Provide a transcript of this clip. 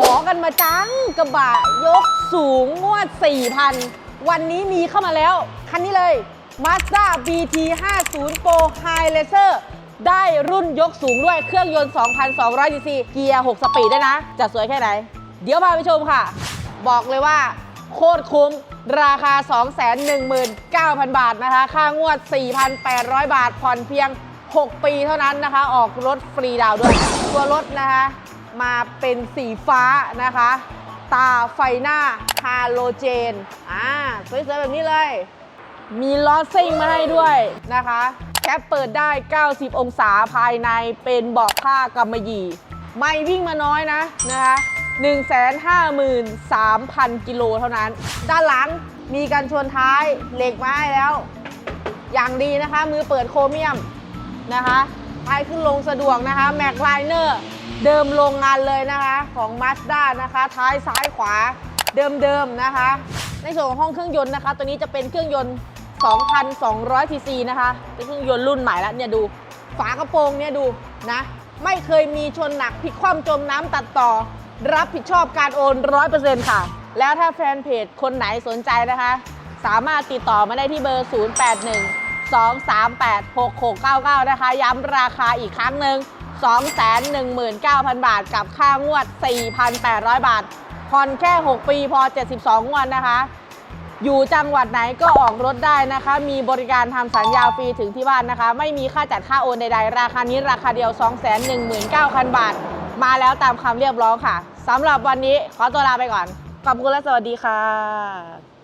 ขอกันมาจังกระบะยกสูงงวด 4,000 วันนี้มีเข้ามาแล้ว คันนี้เลย Mazda BT 50 Pro High Racer ได้รุ่นยกสูงด้วยเครื่องยนต์ 2,200 cc เกียร์ 6 สปีดด้วยนะ จะสวยแค่ไหน เดี๋ยวพาไปชมค่ะ บอกเลยว่า โคตรคุ้มราคา 219,000 บาทนะคะ ค่างวด 4,800 บาท ผ่อนเพียง 6 ปีเท่านั้นนะคะ ออกรถฟรีดาวด้วย ตัวรถนะคะ มาเป็นสีฟ้านะคะ ตาไฟหน้าฮาโลเจน อ่าสวยๆแบบนี้เลย มีล้อซิ่งมาให้ด้วยนะคะแคปเปิดได้ 90 องศาภายในเป็นเบาะผ้ากำมะหยี่ ไม่วิ่งมาน้อยนะนะคะ153,000 กิโลเท่านั้น ด้านหลังมีกันชนท้ายเหล็กมาให้แล้ว อย่างดีนะคะ มือเปิดโครเมียมนะคะท้ายขึ้นลงสะดวกนะคะ แม็กไลเนอร์ เดิมโรงงานเลยนะคะของ Mazda นะคะท้ายซ้ายขวาเดิมๆนะคะ ในส่วนของห้องเครื่องยนต์นะคะ ตัวนี้จะเป็นเครื่องยนต์ 2,200ซีซีนะคะเป็นเครื่องยนต์รุ่นใหม่แล้วเนี่ยดู ฝากระโปรงเนี่ยดูนะ ไม่เคยมีชนหนักพลิกคว่ำจมน้ำตัดต่อ รับผิดชอบการโอน 100%ค่ะ แล้วถ้าแฟนเพจคนไหนสนใจนะคะ สามารถติดต่อมาได้ที่เบอร์ 081 238 6699 นะคะ ย้ำราคาอีกครั้งหนึ่ง 219,000 บาทกับค่างวด 4,800 บาทผ่อนแค่ 6 ปีพอ 72 งวดนะคะ อยู่จังหวัดไหนก็ออกรถได้นะคะ มีบริการทำสัญญาฟรีถึงที่บ้านนะคะ ไม่มีค่าจัดค่าโอนใดๆ ราคานี้ราคาเดียว 219,000 บาท มาแล้วตามคำเรียบร้องค่ะสำหรับวันนี้ขอตัวลาไปก่อน ขอบคุณและสวัสดีค่ะ